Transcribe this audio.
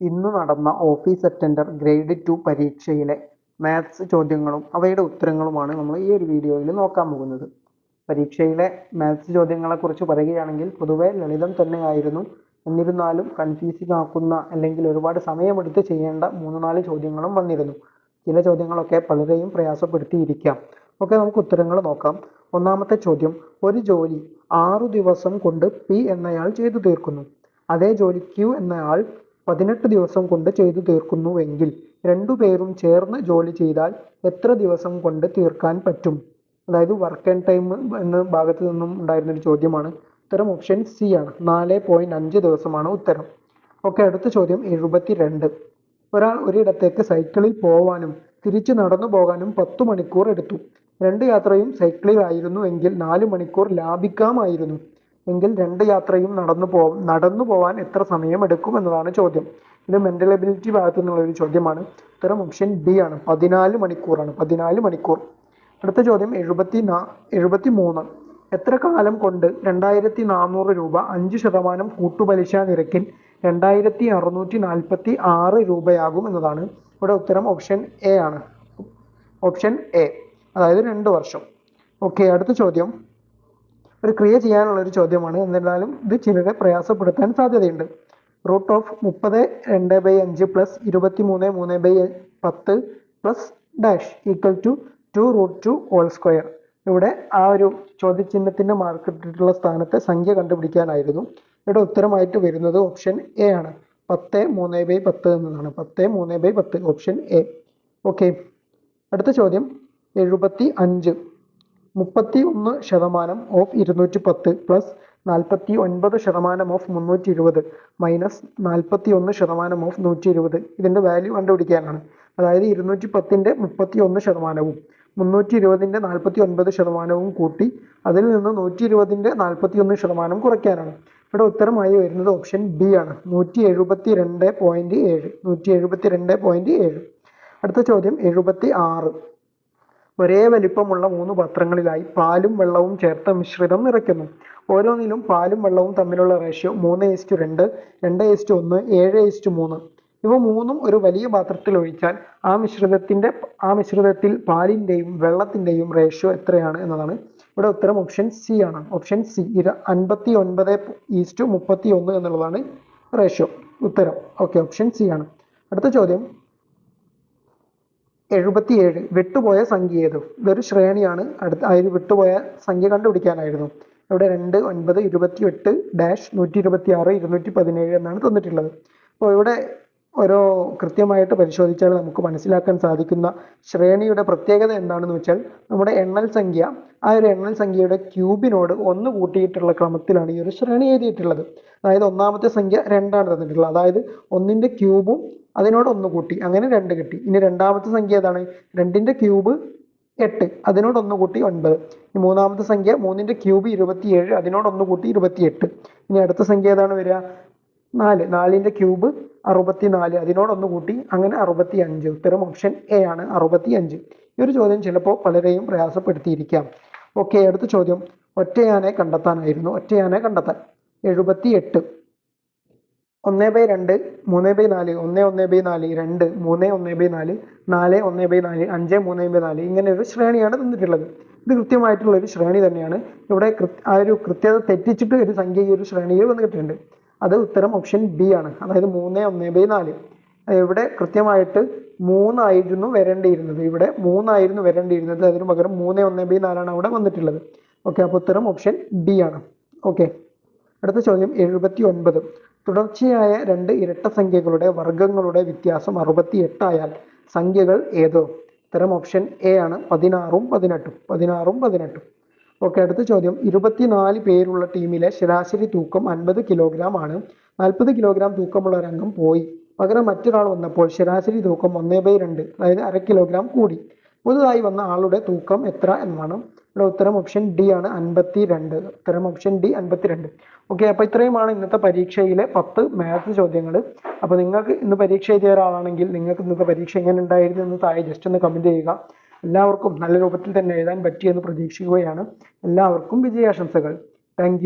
ഇന്ന് നടന്ന office attender grade two പരീക്ഷയിലെ മാത്സ് ചോദ്യങ്ങളും അവയുടെ ഉത്തരങ്ങളുമാണ് നമ്മൾ ഈ ഒരു വീഡിയോയിൽ നോക്കാൻ പോകുന്നത്. പരീക്ഷയിലെ മാത്സ് ചോദ്യങ്ങളെക്കുറിച്ച് പറയുകയാണെങ്കിൽ പൊതുവേ ലളിതം തന്നെയായിരുന്നു. എന്നിരുന്നാലും കൺഫ്യൂസിംഗ് ആക്കുന്ന അല്ലെങ്കിൽ ഒരുപാട് സമയമെടുത്ത് ചെയ്യേണ്ട മൂന്ന് നാല് ചോദ്യങ്ങളും വന്നിരുന്നു. ചില ചോദ്യങ്ങളൊക്കെ പലരെയും പ്രയാസപ്പെടുത്തിയിരിക്കാം. ഓക്കെ നമുക്ക് ഉത്തരങ്ങൾ നോക്കാം. ഒന്നാമത്തെ ചോദ്യം ഒരു ജോലി ആറു ദിവസം കൊണ്ട് പി എന്നയാൾ ചെയ്തു തീർക്കുന്നു. അതേ ജോലി ക്യു എന്നയാൾ പതിനെട്ട് ദിവസം കൊണ്ട് ചെയ്തു തീർക്കുന്നുവെങ്കിൽ രണ്ടുപേരും ചേർന്ന് ജോലി ചെയ്താൽ എത്ര ദിവസം കൊണ്ട് തീർക്കാൻ പറ്റും? അതായത് വർക്ക് ആൻഡ് ടൈം എന്ന ഭാഗത്തു നിന്നും ഉണ്ടായിരുന്ന ഒരു ചോദ്യമാണ്. ഉത്തരം ഓപ്ഷൻ സി ആണ്. നാല് പോയിന്റ് അഞ്ച് ദിവസമാണ് ഉത്തരം. ഓക്കെ അടുത്ത ചോദ്യം എഴുപത്തി രണ്ട് ഒരാൾ ഒരിടത്തേക്ക് സൈക്കിളിൽ പോവാനും തിരിച്ചു നടന്നു പോകാനും പത്തു മണിക്കൂർ എടുത്തു. രണ്ട് യാത്രയും സൈക്കിളിലായിരുന്നു എങ്കിൽ നാല് മണിക്കൂർ ലാഭിക്കാമായിരുന്നു. എങ്കിൽ രണ്ട് യാത്രയും നടന്നു പോ നടന്നു പോവാൻ എത്ര സമയം എടുക്കും എന്നതാണ് ചോദ്യം. ഇത് മെന്റൽ എബിലിറ്റി ഭാഗത്തു നിന്നുള്ള ഒരു ചോദ്യമാണ്. ഉത്തരം ഓപ്ഷൻ ബി ആണ്. പതിനാല് മണിക്കൂറാണ്. പതിനാല് മണിക്കൂർ. അടുത്ത ചോദ്യം എഴുപത്തി നാ എഴുപത്തി മൂന്ന് എത്ര കാലം കൊണ്ട് രണ്ടായിരത്തി നാനൂറ് രൂപ അഞ്ച് ശതമാനം കൂട്ടുപലിശ നിരക്കിൽ രണ്ടായിരത്തി അറുന്നൂറ്റി നാൽപ്പത്തി ആറ് രൂപയാകും എന്നതാണ്. ഇവിടെ ഉത്തരം ഓപ്ഷൻ എ ആണ്. ഓപ്ഷൻ എ അതായത് രണ്ട് വർഷം. ഓക്കെ അടുത്ത ചോദ്യം. ഒരു ക്രിയ ചെയ്യാനുള്ള ഒരു ചോദ്യമാണ്. എന്നിരുന്നാലും ഇത് ചിലരെ പ്രയാസപ്പെടുത്താൻ സാധ്യതയുണ്ട്. റൂട്ട് ഓഫ് മുപ്പത് രണ്ട് ബൈ അഞ്ച് പ്ലസ് ഇരുപത്തി മൂന്ന് മൂന്ന് ബൈ പത്ത് plus dash equal to two root two whole square. ഇവിടെ ആ ഒരു ചോദ്യചിഹ്നത്തിന്റെ മാർക്ക് ഇട്ടിട്ടുള്ള സ്ഥാനത്തെ സംഖ്യ കണ്ടുപിടിക്കാനായിരുന്നു. ഇവിടെ ഉത്തരമായിട്ട് വരുന്നത് ഓപ്ഷൻ എ ആണ്. പത്ത് മൂന്ന് ബൈ പത്ത് എന്നതാണ്. പത്ത് മൂന്ന് ബൈ പത്ത് ഓപ്ഷൻ എ ഓക്കെ അടുത്ത ചോദ്യം. എഴുപത്തി അഞ്ച്. മുപ്പത്തി ഒന്ന് ശതമാനം ഓഫ് ഇരുന്നൂറ്റി പത്ത് പ്ലസ് നാൽപ്പത്തി ഒൻപത് ശതമാനം ഓഫ് മുന്നൂറ്റി ഇരുപത് മൈനസ് നാൽപ്പത്തി ഒന്ന് ശതമാനം ഓഫ് നൂറ്റി ഇരുപത് ഇതിന്റെ വാല്യൂ കണ്ടുപിടിക്കാനാണ്. അതായത് ഇരുന്നൂറ്റി പത്തിന്റെ മുപ്പത്തി ഒന്ന് ശതമാനവും മുന്നൂറ്റി ഇരുപതിന്റെ നാൽപ്പത്തി ഒൻപത് ശതമാനവും കൂട്ടി അതിൽ നിന്ന് നൂറ്റി ഇരുപതിന്റെ നാൽപ്പത്തി ഒന്ന് ശതമാനം കുറയ്ക്കാനാണ്. ഇവിടെ ഉത്തരമായി വരുന്നത് ഓപ്ഷൻ ബി ആണ്. നൂറ്റി എഴുപത്തി രണ്ട് പോയിന്റ് ഏഴ് നൂറ്റി എഴുപത്തി രണ്ട് പോയിന്റ് ഏഴ്. അടുത്ത ചോദ്യം എഴുപത്തി ആറ് ഒരേ വലിപ്പമുള്ള മൂന്ന് പാത്രങ്ങളിലായി പാലും വെള്ളവും ചേർത്ത മിശ്രിതം നിറയ്ക്കുന്നു. ഓരോന്നിലും പാലും വെള്ളവും തമ്മിലുള്ള റേഷ്യോ മൂന്ന് ഈസ്റ്റു രണ്ട് രണ്ട് ഈസ്റ്റു ഒന്ന് ഏഴ് ഈസ്റ്റു മൂന്ന്. ഇവ മൂന്നും ഒരു വലിയ പാത്രത്തിൽ ഒഴിച്ചാൽ ആ മിശ്രിതത്തിന്റെ ആ മിശ്രിതത്തിൽ പാലിന്റെയും വെള്ളത്തിന്റെയും റേഷ്യോ എത്രയാണ് എന്നതാണ്. ഇവിടെ ഉത്തരം ഓപ്ഷൻ സി ആണ്. ഓപ്ഷൻ സി ഇര അൻപത്തി ഒൻപത് ഈസ്റ്റു മുപ്പത്തി ഒന്ന് എന്നുള്ളതാണ് റേഷ്യോ ഉത്തരം. ഓക്കെ ഓപ്ഷൻ സി ആണ്. അടുത്ത ചോദ്യം. എഴുപത്തിയേഴ് വിട്ടുപോയ സംഖ്യ ഏത്? ഇതൊരു ശ്രേണിയാണ്. അടുത്ത അതിൽ വിട്ടുപോയ സംഖ്യ കണ്ടുപിടിക്കാനായിരുന്നു. ഇവിടെ രണ്ട് ഒൻപത് ഇരുപത്തി എട്ട് ഡാഷ് നൂറ്റി ഇരുപത്തി ആറ് ഇരുന്നൂറ്റി പതിനേഴ് എന്നാണ് തന്നിട്ടുള്ളത്. അപ്പോൾ ഇവിടെ ഓരോ കൃത്യമായിട്ട് പരിശോധിച്ചാൽ നമുക്ക് മനസ്സിലാക്കാൻ സാധിക്കുന്ന ശ്രേണിയുടെ പ്രത്യേകത എന്താണെന്ന് വെച്ചാൽ നമ്മുടെ എണ്ണൽ സംഖ്യ ആ ഒരു എണ്ണൽ സംഖ്യയുടെ ക്യൂബിനോട് ഒന്ന് കൂട്ടിയിട്ടുള്ള ക്രമത്തിലാണ് ഈ ഒരു ശ്രേണി എഴുതിയിട്ടുള്ളത്. അതായത് ഒന്നാമത്തെ സംഖ്യ രണ്ടാണ് തന്നിട്ടുള്ളത്. അതായത് ഒന്നിന്റെ ക്യൂബും അതിനോട് ഒന്ന് കൂട്ടി അങ്ങനെ രണ്ട് കിട്ടി. ഇനി രണ്ടാമത്തെ സംഖ്യ ഏതാണ്? രണ്ടിന്റെ ക്യൂബ് എട്ട് അതിനോട് ഒന്ന് കൂട്ടി ഒൻപത്. ഇനി മൂന്നാമത്തെ സംഖ്യ മൂന്നിന്റെ ക്യൂബ് ഇരുപത്തിയേഴ് അതിനോട് ഒന്ന് കൂട്ടി ഇരുപത്തിയെട്ട്. ഇനി അടുത്ത സംഖ്യ ഏതാണ് വരിക? നാല്. നാലിന്റെ ക്യൂബ് അറുപത്തി നാല് അതിനോട് ഒന്ന് കൂട്ടി അങ്ങനെ അറുപത്തി അഞ്ച് ഉത്തരം ഓപ്ഷൻ എ ആണ്. അറുപത്തി അഞ്ച് ഈ ഒരു ചോദ്യം ചിലപ്പോൾ പലരെയും പ്രയാസപ്പെടുത്തിയിരിക്കാം. ഓക്കെ അടുത്ത ചോദ്യം. ഒറ്റയാനെ കണ്ടെത്താനായിരുന്നു. ഒറ്റയാനെ കണ്ടെത്താൻ. എഴുപത്തി എട്ട് ഒന്ന് ബൈ രണ്ട് മൂന്ന് ബൈ നാല് ഒന്ന് ഒന്ന് ബൈ നാല് രണ്ട് മൂന്ന് ഒന്ന് ബൈ നാല് നാല് ഒന്ന് ബൈ നാല് അഞ്ച് മൂന്ന് ബൈ നാല്. ഇങ്ങനെ ഒരു ശ്രേണിയാണ് തന്നിട്ടുള്ളത്. ഇത് കൃത്യമായിട്ടുള്ള ഒരു ശ്രേണി തന്നെയാണ്. ഇവിടെ ആ ഒരു കൃത്യത തെറ്റിച്ചിട്ട് ഒരു സംഖ്യ ഈ ഒരു ശ്രേണിയിൽ വന്നിട്ടുണ്ട് അത് ഉത്തരം ഓപ്ഷൻ ബി ആണ്. അതായത് മൂന്ന് ഒന്ന് ബൈ നാല്. ഇവിടെ കൃത്യമായിട്ട് മൂന്നായിരുന്നു വരേണ്ടിയിരുന്നത്. ഇവിടെ മൂന്നായിരുന്നു വരേണ്ടിയിരുന്നത്. അതിന് പകരം മൂന്ന് ഒന്ന് ബൈ നാലാണ് അവിടെ വന്നിട്ടുള്ളത്. ഓക്കെ അപ്പോൾ ഉത്തരം ഓപ്ഷൻ ബി ആണ്. ഓക്കെ അടുത്ത ചോദ്യം എഴുപത്തി ഒൻപത് തുടർച്ചയായ രണ്ട് ഇരട്ട സംഖ്യകളുടെ വർഗങ്ങളുടെ വ്യത്യാസം അറുപത്തി എട്ടായാൽ സംഖ്യകൾ ഏതോ? ഉത്തരം ഓപ്ഷൻ എ ആണ്. പതിനാറും പതിനെട്ടും. പതിനാറും പതിനെട്ടും. ഓക്കെ അടുത്ത ചോദ്യം. ഇരുപത്തിനാല് പേരുള്ള ടീമിലെ ശരാശരി തൂക്കം അൻപത് കിലോഗ്രാം ആണ്. നാൽപ്പത് കിലോഗ്രാം തൂക്കമുള്ള ഒരു അംഗം പോയി. പകരം മറ്റൊരാൾ വന്നപ്പോൾ ശരാശരി തൂക്കം ഒന്നേ ബൈ രണ്ട് അതായത് അര കിലോഗ്രാം കൂടി. പുതുതായി വന്ന ആളുടെ തൂക്കം എത്ര എന്നാണ്. ഇവിടെ ഉത്തരം ഓപ്ഷൻ ഡി ആണ് അൻപത്തി രണ്ട് ഉത്തരം ഓപ്ഷൻ ഡി അൻപത്തി രണ്ട് ഓക്കെ അപ്പോൾ ഇത്രയുമാണ് ഇന്നത്തെ പരീക്ഷയിലെ പത്ത് മാത്സ് ചോദ്യങ്ങൾ അപ്പോൾ നിങ്ങൾക്ക് ഇന്ന് പരീക്ഷ എഴുതിയ ഒരാളാണെങ്കിൽ നിങ്ങൾക്ക് ഇന്നത്തെ പരീക്ഷ എങ്ങനെ ഉണ്ടായിരുന്നു എന്ന് താഴെ ജസ്റ്റ് ഒന്ന് കമന്റ് ചെയ്യുക. എല്ലാവർക്കും നല്ല രൂപത്തിൽ തന്നെ എഴുതാൻ പറ്റിയെന്ന് പ്രതീക്ഷിക്കുകയാണ്. എല്ലാവർക്കും വിജയാശംസകൾ. താങ്ക്